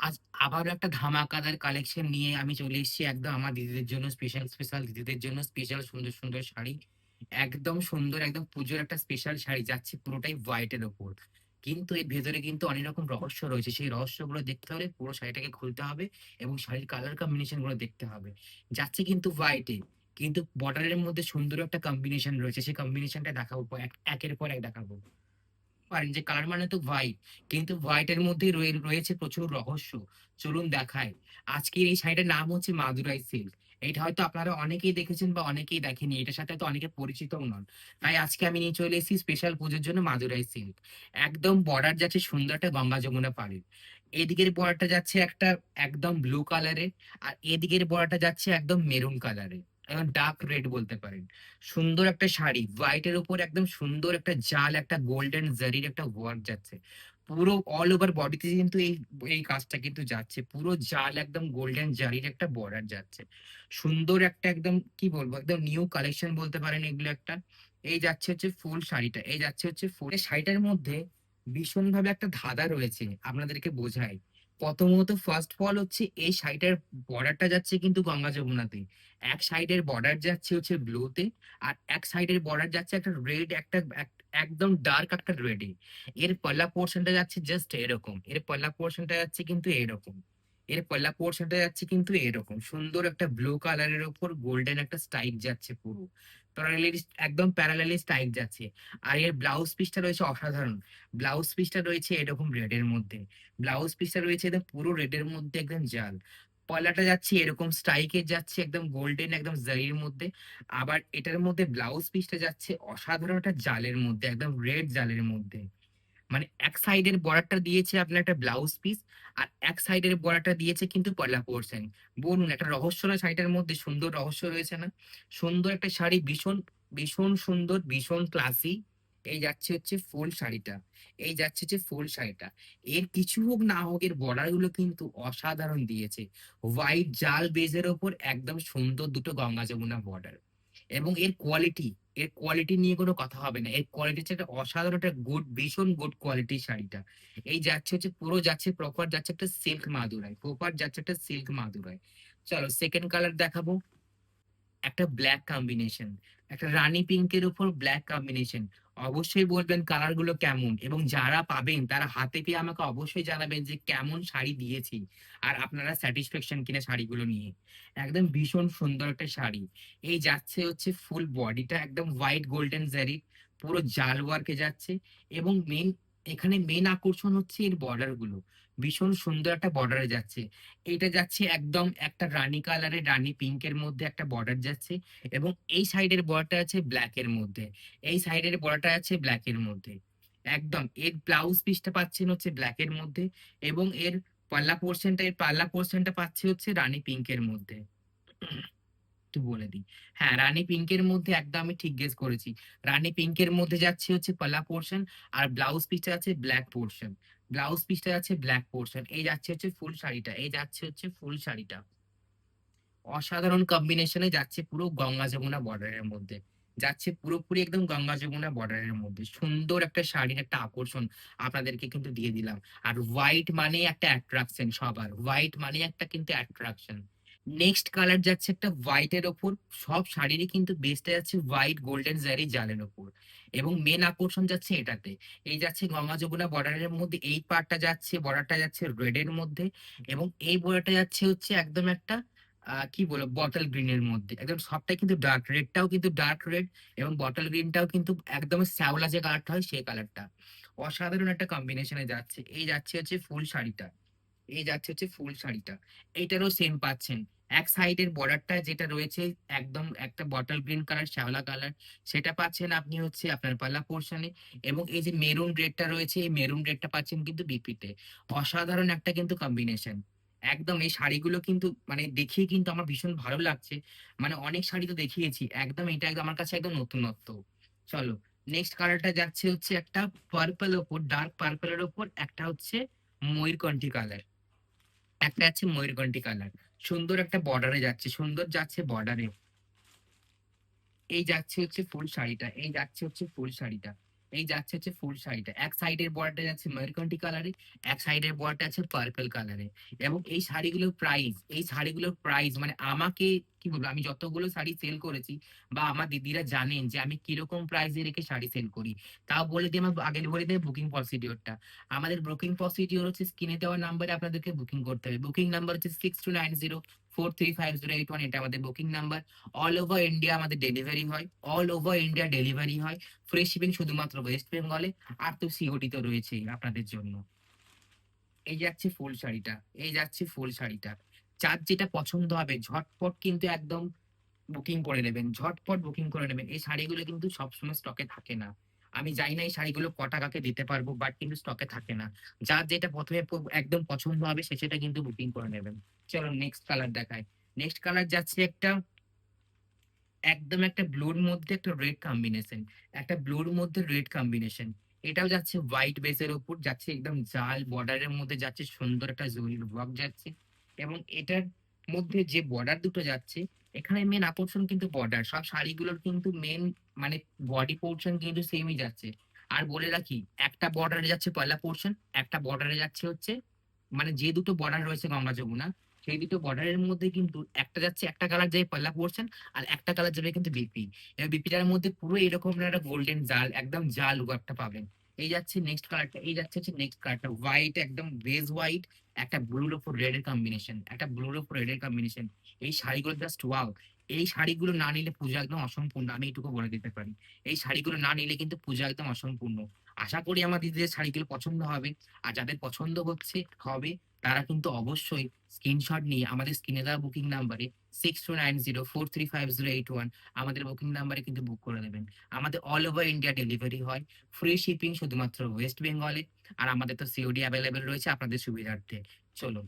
আজ আবারও একটা ধামাকাদার কালেকশন নিয়ে আমি চলে এসেছি একদম আমার দিদিদের জন্য স্পেশাল স্পেশাল দিদিদের জন্য স্পেশাল সুন্দর সুন্দর শাড়ি। একদম সুন্দর, একদম পুজোর একটা স্পেশাল শাড়ি, যাচ্ছে পুরোটাই হোয়াইটের ওপর। কিন্তু এর ভেতরে কিন্তু অনেক রকম রহস্য রয়েছে। সেই রহস্যগুলো দেখতে হলে পুরো শাড়িটাকে খুলতে হবে এবং শাড়ির কালার কম্বিনেশনগুলো দেখতে হবে। যাচ্ছে কিন্তু হোয়াইটে কিন্তু বর্ডারের মধ্যে সুন্দর একটা কম্বিনেশন রয়েছে। সেই কম্বিনেশনটা দেখাবো, এক- একের পর এক দেখাবো। পারেন যে কালার মানে তো হোয়াইট কিন্তু হোয়াইটের মধ্যে রয়ে- রয়েছে প্রচুর রহস্য। চলুন দেখায় আজকের এই শাড়িটার নাম হচ্ছে মাদুরাই সিল্ক এটা হয়তো আপনারা অনেকেই দেখেছেন বা অনেকেই দেখেনি এটার সাথে তো অনেকে পরিচিতও নন। তাই আজকে আমি নিয়ে চলে এসেছি স্পেশাল পুজোর জন্য মাদুরাই সিল্ক একদম বর্ডার যাচ্ছে সুন্দর একটা গঙ্গা যমুনা পাড়ে। এদিকের বর্ডারটা যাচ্ছে একটা একদম ব্লু কালারের আর এদিকের বর্ডারটা যাচ্ছে একদম মেরুন কালারের ডার্ক রেড বলতে পারেন। সুন্দর একটা শাড়ি হোয়াইটের উপর একদম সুন্দর একটা জাল, একটা গোল্ডেন জারির একটা ওয়ার্ক যাচ্ছে। পুরো অল ওভার বডিতে কিন্তু এই এই কাজটা কিন্তু যাচ্ছে। পুরো জাল একদম গোল্ডেন জারির একটা বর্ডার যাচ্ছে। সুন্দর একটা একদম, কি বলব, একদম নিউ কালেকশন বলতে পারেন এগুলো একটা। এই যাচ্ছে হচ্ছে ফুল শাড়িটা, এই যাচ্ছে হচ্ছে ফুল শাড়িটার মধ্যে ভীষণ ভাবে একটা ধাঁধা রয়েছে, আপনাদেরকে বোঝাই প্রথমত ফার্স্ট ফল হচ্ছে এই শাড়িটার বর্ডারটা যাচ্ছে কিন্তু গঙ্গা যমুনাতে। এক সাইডের বর্ডার যাচ্ছে হচ্ছে ব্লুতে আর এক সাইডের বর্ডার যাচ্ছে একটা রেড একটা একদম ডার্ক একটা রেডে এর পল্লা পোর্শনটা যাচ্ছে জাস্ট এরকম। এর পল্লা পোর্শনটা যাচ্ছে কিন্তু এরকম। এর পল্লা পোর্শনটা যাচ্ছে কিন্তু এরকম। সুন্দর একটা ব্লু কালারের উপর গোল্ডেন একটা স্ট্রাইক যাচ্ছে পুরো। একদম প্যারালালি স্ট্রাইক যাচ্ছে। আর এর ব্লাউজ পিসটা রয়েছে অসাধারণ। ব্লাউজ পিসটা রয়েছে এরকম রেডের মধ্যে। ব্লাউজ পিসটা রয়েছে একদম পুরো রেডের মধ্যে একদম জাল। পয়লাটা যাচ্ছে এরকম স্ট্রাইকের যাচ্ছে একদম গোল্ডেন একদম জারির মধ্যে। আবার এটার মধ্যে ব্লাউজ পিসটা যাচ্ছে অসাধারণ একটা জালের মধ্যে, একদম রেড জালের মধ্যে। মানে এক সাইডের বর্ডারটা দিয়েছে আপনার একটা ব্লাউজ পিস আর এক সাইডের বর্ডারটা দিয়েছে কিন্তু পয়লা পোর্শন বলুন, একটা রহস্য না শাড়িটার মধ্যে সুন্দর রহস্য রয়েছে না? সুন্দর একটা শাড়ি, ভীষণ ভীষণ সুন্দর, ভীষণ ক্লাসি এই যাচ্ছে হচ্ছে ফুল শাড়িটা। এই যাচ্ছে হচ্ছে ফুল শাড়িটা। এর কিছু হোক না হোক, এর বর্ডারগুলো কিন্তু অসাধারণ দিয়েছে। হোয়াইট জাল বেজের ওপর একদম সুন্দর দুটো গঙ্গা যমুনা বর্ডার এবং এর কোয়ালিটি এর কোয়ালিটি নিয়ে কোনো কথা হবে না। এর কোয়ালিটি হচ্ছে একটা অসাধারণ, একটা গুড ভীষণ গুড কোয়ালিটি শাড়িটা। এই যাচ্ছে হচ্ছে পুরো যাচ্ছে প্রপার যাচ্ছে একটা সিল্ক মাদুরাই প্রপার যাচ্ছে একটা সিল্ক মাদুরাই। চলো সেকেন্ড কালার দেখাবো। একটা ব্ল্যাক কম্বিনেশন একটা রানী পিঙ্কের উপর ব্ল্যাক কম্বিনেশন অবশ্যই বলবেন কালারগুলো কেমন এবং যারা পাবেন, তারা হাতে পেয়ে আমাকে অবশ্যই জানাবেন যে কেমন শাড়ি দিয়েছি আর আপনারা স্যাটিসফ্যাকশন কিনা শাড়িগুলো নিয়ে। একদম ভীষণ সুন্দর একটা শাড়ি। এই যাচ্ছে হচ্ছে ফুল বডিটা একদম হোয়াইট গোল্ডেন জারি পুরো জাল ওয়ার্কে যাচ্ছে এবং মেন এখানে মেন আকর্ষণ হচ্ছে এর বর্ডারগুলো। ভীষণ সুন্দর একটা বর্ডারে যাচ্ছে। এটা যাচ্ছে একদম একটা রানী কালারের রানী পিঙ্কের মধ্যে একটা বর্ডার যাচ্ছে এবং এই সাইডের বর্ডারটা আছে ব্ল্যাক এর মধ্যে। এই সাইডের বর্ডারটা আছে ব্ল্যাক এর মধ্যে। একদম, এর ব্লাউজ পিসটা পাচ্ছেন হচ্ছে ব্ল্যাক এর মধ্যে এবং এর পাল্লা পোর্শনটা এর পাল্লা পোর্শনটা পাচ্ছে হচ্ছে রানী পিঙ্কের মধ্যে। একটু বলে দিই। হ্যাঁ রানী পিঙ্কের মধ্যে একদম আমি ঠিক গেস করেছি। রানী পিঙ্কের মধ্যে যাচ্ছে হচ্ছে পাল্লা পোর্শন আর ব্লাউজ পিসটা আছে ব্ল্যাক পোর্শন ব্লাউজ পিসটা আছে ব্ল্যাক পোর্শন এই যাচ্ছে হচ্ছে ফুল শাড়িটা। এই যাচ্ছে হচ্ছে ফুল শাড়িটা। অসাধারণ কম্বিনেশনে যাচ্ছে পুরো গঙ্গা যমুনা বর্ডারের মধ্যে। যাচ্ছে পুরোপুরি একদম গঙ্গা যমুনা বর্ডারের মধ্যে। সুন্দর একটা শাড়ির একটা আকর্ষণ আপনাদেরকে কিন্তু দিয়ে দিলাম। আর হোয়াইট মানে একটা অ্যাট্রাকশন সবার। হোয়াইট মানে একটা কিন্তু অ্যাট্রাকশন নেক্সট কালার যাচ্ছে একটা হোয়াইটের ওপর। সব শাড়িরই কিন্তু বেসটা যাচ্ছে হোয়াইট গোল্ডেন জারি জালের ওপর। এবং মেন আকর্ষণ যাচ্ছে এটাতে। এই যাচ্ছে গঙ্গা যমুনা বর্ডারের মধ্যে, এই পার্টটা যাচ্ছে বর্ডারটা যাচ্ছে রেডের মধ্যে। এবং এই বর্ডারটা যাচ্ছে হচ্ছে একদম একটা কি বলব বটল গ্রিনের মধ্যে। একদম সবটাই কিন্তু ডার্ক রেডটাও কিন্তু ডার্ক রেড এবং বটল গ্রিনটাও কিন্তু একদম শ্যাওলা যে কালারটা হয় সেই কালারটা অসাধারণ একটা কম্বিনেশনে যাচ্ছে। এই যাচ্ছে হচ্ছে ফুল শাড়িটা। এই যাচ্ছে হচ্ছে ফুল শাড়িটা। এইটারও সেম পাচ্ছেন। এক সাইডের বর্ডারটা যেটা রয়েছে, একদম একটা বটল গ্রিন কালার শ্যাওলা কালার সেটা পাচ্ছেন আপনি হচ্ছে আপনার পাল্লা পোর্শনে এবং এই যে মেরুন রেডটা রয়েছে, এই মেরুন রেডটা পাচ্ছেন কিন্তু বিপিতে অসাধারণ একটা কিন্তু কম্বিনেশন একদম এই শাড়িগুলো কিন্তু মানে দেখিয়ে কিন্তু আমার ভীষণ ভালো লাগছে। মানে অনেক শাড়ি তো দেখিয়েছি, একদম এটা একদম আমার কাছে একদম নতুনত্ব। চলো নেক্সট কালারটা যাচ্ছে হচ্ছে একটা পার্পল ওপর ডার্ক পার্পলের ওপর একটা হচ্ছে ময়ূরকণ্ঠী কালার একটা আছে ময়ূরগণ্ডি কালার সুন্দর একটা বর্ডারে যাচ্ছে, সুন্দর যাচ্ছে বর্ডারে এই যাচ্ছে হচ্ছে ফুল শাড়িটা, এই যাচ্ছে হচ্ছে ফুল শাড়িটা। এই যাচ্ছে হচ্ছে ফুল শাড়িটা এক সাইডের বর্ডারটা যাচ্ছে ময়ূরকণ্ঠী কালারে এক সাইডের বর্ডারটা আছে পার্পল কালারে এবং এই শাড়িগুলোর প্রাইস এই শাড়িগুলোর প্রাইস মানে আমাকে কি বলব, আমি যতগুলো শাড়ি সেল করেছি বা আমার দিদিরা জানেন যে আমি কীরকম প্রাইসে রেখে শাড়ি সেল করি। তাও বলে দিই আমার আগে বলে দেয় বুকিং প্রসিডিওরটা আমাদের বুকিং প্রসিডিওর হচ্ছে স্ক্রিনে দেওয়া নাম্বারে আপনাদেরকে বুকিং করতে হবে। বুকিং নাম্বার হচ্ছে six two nine zero four three five zero eight one এটা আমাদের booking number all over India আমাদের ডেলিভারি হয়। অল ওভার ইন্ডিয়া ডেলিভারি হয়। ফ্রি শিপিং শুধুমাত্র ওয়েস্ট বেঙ্গলে আর তো সিওডি তো রয়েছেই আপনাদের জন্য। এই যাচ্ছে ফুল শাড়িটা। এই যাচ্ছে ফুল শাড়িটা। যার যেটা পছন্দ হবে, ঝটপট কিন্তু একদম বুকিং করে নেবেন। ঝটপট বুকিং করে নেবেন। এই শাড়িগুলো কিন্তু সবসময় স্টকে থাকে না। আমি জানি না এই শাড়িগুলো ক টাকাকে দিতে পারব বাট কিন্তু স্টকে থাকে না। যার যেটা প্রথমে একদম পছন্দ হবে, সে সেটা কিন্তু বুকিং করে নেবেন চলো নেক্সট কালার দেখায় নেক্সট কালার যাচ্ছে একটা, একদম একটা ব্লুর মধ্যে একটা রেড কম্বিনেশন একটা ব্লুর মধ্যে রেড কম্বিনেশন এটাও যাচ্ছে হোয়াইট বেসের উপর, যাচ্ছে একদম জাল বর্ডারের মধ্যে যাচ্ছে, সুন্দর একটা জরি ওয়ার্ক যাচ্ছে। এবং এটার মধ্যে যে বর্ডার দুটো যাচ্ছে এখানে মেন আকর্ষণ কিন্তু বর্ডার সব শাড়িগুলোর কিন্তু মেন মানে বডি পোর্শন কিন্তু সেমই যাচ্ছে। আর বলে রাখি, একটা বর্ডারে যাচ্ছে পয়লা পোর্শন একটা বর্ডারে যাচ্ছে হচ্ছে মানে যে দুটো বর্ডার রয়েছে গঙ্গা যমুনা, সেই দুটো বর্ডারের মধ্যে কিন্তু একটা যাচ্ছে একটা কালার যাবে পয়লা পোর্শন আর একটা কালার যাবে কিন্তু বিপি বিপিটার মধ্যে পুরো এরকম একটা গোল্ডেন জাল, একদম জাল ওয়ার্কটা পাবেন। এই যাচ্ছে নেক্সট কালারটা এই যাচ্ছে হচ্ছে নেক্সট কালারটা হোয়াইট একদম বেজ হোয়াইট একটা ব্লুর ওপর রেড এর কম্বিনেশন একটা ব্লুর ওপর রেড এর কম্বিনেশন এই শাড়িগুলো জাস্ট ওয়াও এই শাড়িগুলো না নিলে পূজা একদম অসম্পূর্ণ, আমি এইটুকু বলে দিতে পারি। এই শাড়িগুলো না নিলে কিন্তু পূজা একদম অসম্পূর্ণ। আশা করি আমার দিদিদের শাড়িগুলো পছন্দ হবে, আর যাদের পছন্দ হচ্ছে, হবে, তারা কিন্তু অবশ্যই স্ক্রিনশট নিয়ে আমাদের স্ক্রিনে দেওয়া বুকিং নাম্বারে six two nine zero four three five zero eight one আমাদের বুকিং নাম্বারে কিন্তু বুক করে দেবেন। আমাদের অল ওভার ইন্ডিয়া ডেলিভারি হয় ফ্রি শিপিং শুধুমাত্র ওয়েস্ট বেঙ্গলে আর আমাদের তো সিওডি অ্যাভেলেবেল রয়েছে আপনাদের সুবিধার্থে। চলুন।